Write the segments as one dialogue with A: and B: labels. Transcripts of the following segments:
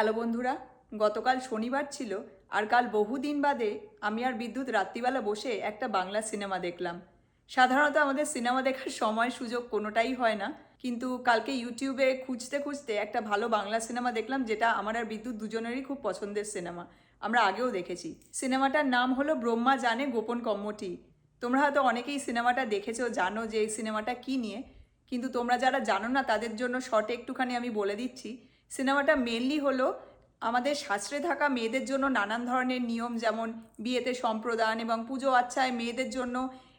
A: Hello বন্ধুরা, গতকাল শনিবার ছিল আর কাল বহুদিন বাদে আমি আর বিদ্যুৎ রাত্রিবেলা বসে একটা বাংলা সিনেমা দেখলাম। সাধারণত আমাদের সিনেমা দেখার সময় সুযোগ কোনোটাই হয় না, কিন্তু কালকে ইউটিউবে খুঁজতে খুঁজতে একটা ভালো বাংলা সিনেমা দেখলাম যেটা আমার আর বিদ্যুৎ দুজনেরই খুব পছন্দের সিনেমা, আমরা আগেও দেখেছি। সিনেমাটার নাম হলো ব্রহ্মা জানে গোপন কম্মটি। তোমরা হয়তো অনেকেই সিনেমাটা দেখেছ, জানো যে এই সিনেমাটা কী নিয়ে, কিন্তু তোমরা যারা জানো না তাদের জন্য শর্টে একটুখানি আমি বলে দিচ্ছি। সিনেমাটা মেনলি হলো আমাদের শাস্ত্রে থাকা মেয়েদের জন্য নানান ধরনের নিয়ম, যেমন বিয়েতে সম্প্রদান এবং পুজো আচ্ছায় মেয়েদের জন্য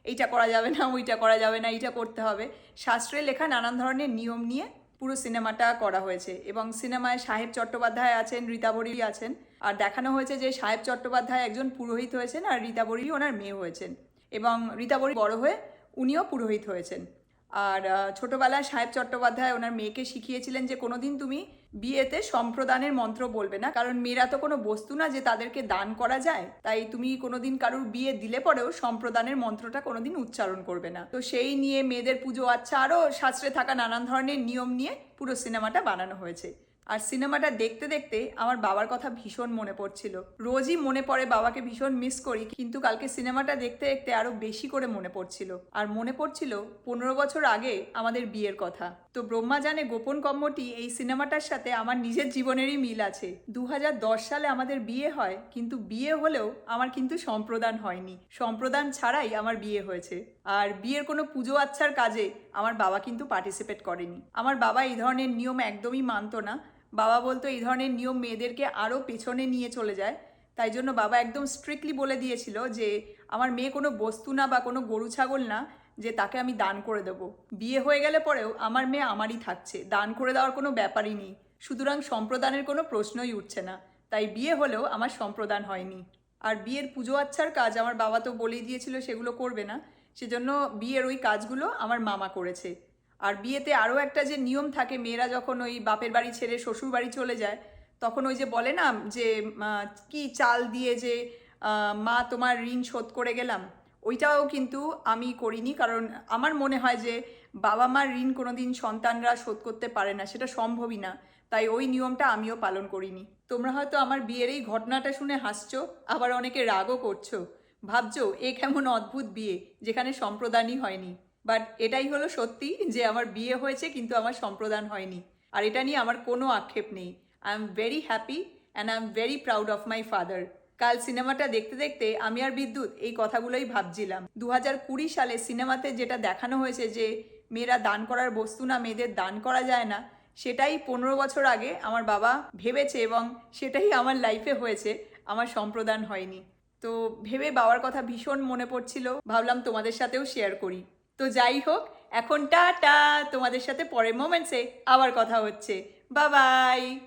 A: এইটা করা যাবে না, ওইটা করা যাবে না, এইটা করতে হবে। শাস্ত্রে লেখা নানান ধরনের নিয়ম নিয়ে পুরো সিনেমাটা করা হয়েছে এবং সিনেমায় সাহেব চট্টোপাধ্যায় আছেন রীতাবরী আছেন। আর দেখানো হয়েছে যে সাহেব চট্টোপাধ্যায় একজন পুরোহিত হয়েছেন আর রীতাবরী ওনার মেয়ে হয়েছেন। এবং রীতাবরী বড় হয়ে উনিও পুরোহিত হয়েছেন। আর ছোটোবেলায় সাহেব চট্টোপাধ্যায় ওনার মেয়েকে শিখিয়েছিলেন যে কোনোদিন তুমি বিয়েতে সম্প্রদানের মন্ত্র বলবে না। কারণ মেয়েরা তো কোনো বস্তু না যে তাদেরকে দান করা যায়। তাই তুমি কোনোদিন কারুর বিয়ে দিলে পরেও সম্প্রদানের মন্ত্রটা কোনোদিন উচ্চারণ করবে না। তো সেই নিয়ে মেয়েদের পুজো আচ্ছা আরও শাস্ত্রে থাকা নানান ধরনের নিয়ম নিয়ে পুরো সিনেমাটা বানানো হয়েছে। আর সিনেমাটা দেখতে দেখতে আমার বাবার কথা ভীষণ মনে পড়ছিল। রোজই মনে পড়ে বাবাকে ভীষণ মিস করি, কিন্তু কালকে সিনেমাটা দেখতে দেখতে আরও বেশি করে মনে পড়ছিল। আর মনে পড়ছিল পনেরো বছর আগে আমাদের বিয়ের কথা। তো ব্রহ্মা জানে গোপন কম্মটি এই সিনেমাটার সাথে আমার নিজের জীবনেরই মিল আছে। দু হাজার দশ সালে আমাদের বিয়ে হয়, কিন্তু বিয়ে হলেও আমার কিন্তু সম্প্রদান হয়নি। সম্প্রদান ছাড়াই আমার বিয়ে হয়েছে। আর বিয়ের কোনো পুজো আচ্ছার কাজে আমার বাবা কিন্তু পার্টিসিপেট করেনি। আমার বাবা এই ধরনের নিয়ম একদমই মানতো না। বাবা বলতো এই ধরনের নিয়ম মেয়েদেরকে আরও পেছনে নিয়ে চলে যায়। তাই জন্য বাবা একদম স্ট্রিক্টলি বলে দিয়েছিল যে, আমার মেয়ে কোনো বস্তু না বা কোনো গরু ছাগল না যে তাকে আমি দান করে দেবো। বিয়ে হয়ে গেলে পরেও আমার মেয়ে আমারই থাকছে। দান করে দেওয়ার কোনো ব্যাপারই নেই। সুতরাং সম্প্রদানের কোনো প্রশ্নই উঠছে না। তাই বিয়ে হলেও আমার সম্প্রদান হয়নি। আর বিয়ের পুজো আচ্ছার কাজ আমার বাবা তো বলেই দিয়েছিল, সেগুলো করবে না। সেজন্য বিয়ের ওই কাজগুলো আমার মামা করেছে। আর বিয়েতে আরও একটা যে নিয়ম থাকে, মেয়েরা যখন ওই বাপের বাড়ি ছেড়ে শ্বশুর বাড়ি চলে যায়, তখন ওই যে বলে না, যে কি চাল দিয়ে যে মা তোমার ঋণ শোধ করে গেলাম, ওইটাও কিন্তু আমি করিনি। কারণ আমার মনে হয় যে, বাবা মার ঋণ কোনোদিন সন্তানরা শোধ করতে পারে না, সেটা সম্ভবই না। তাই ওই নিয়মটা আমিও পালন করিনি। তোমরা হয়তো আমার বিয়ের এই ঘটনাটা শুনে হাসছো, আবার অনেকে রাগও করছ। ভাবছ, এ কেমন অদ্ভুত বিয়ে, যেখানে সম্প্রদানই হয়নি। বাট এটাই হলো সত্যি যে আমার বিয়ে হয়েছে কিন্তু আমার সম্প্রদান হয়নি। আর এটা নিয়ে আমার কোনো আক্ষেপ নেই। I am very happy and I am very proud of my father কাল সিনেমাটা দেখতে দেখতে আমি আর বিদ্যুৎ এই কথাগুলোই ভাবছিলাম। দু হাজার কুড়ি সালে সিনেমাতে যেটা দেখানো হয়েছে যে মেয়েরা দান করার বস্তু না মেয়েদের দান করা যায় না, সেটাই পনেরো বছর আগে আমার বাবা ভেবেছে এবং সেটাই আমার লাইফে হয়েছে, আমার সম্প্রদান হয়নি। তো ভেবে বাবার কথা ভীষণ মনে পড়ছিল। ভাবলাম তোমাদের সাথেও শেয়ার করি। তো যাই হোক, এখন টাটা। তোমাদের সাথে পরের মোমেন্টসে আবার কথা হচ্ছে। বাবাই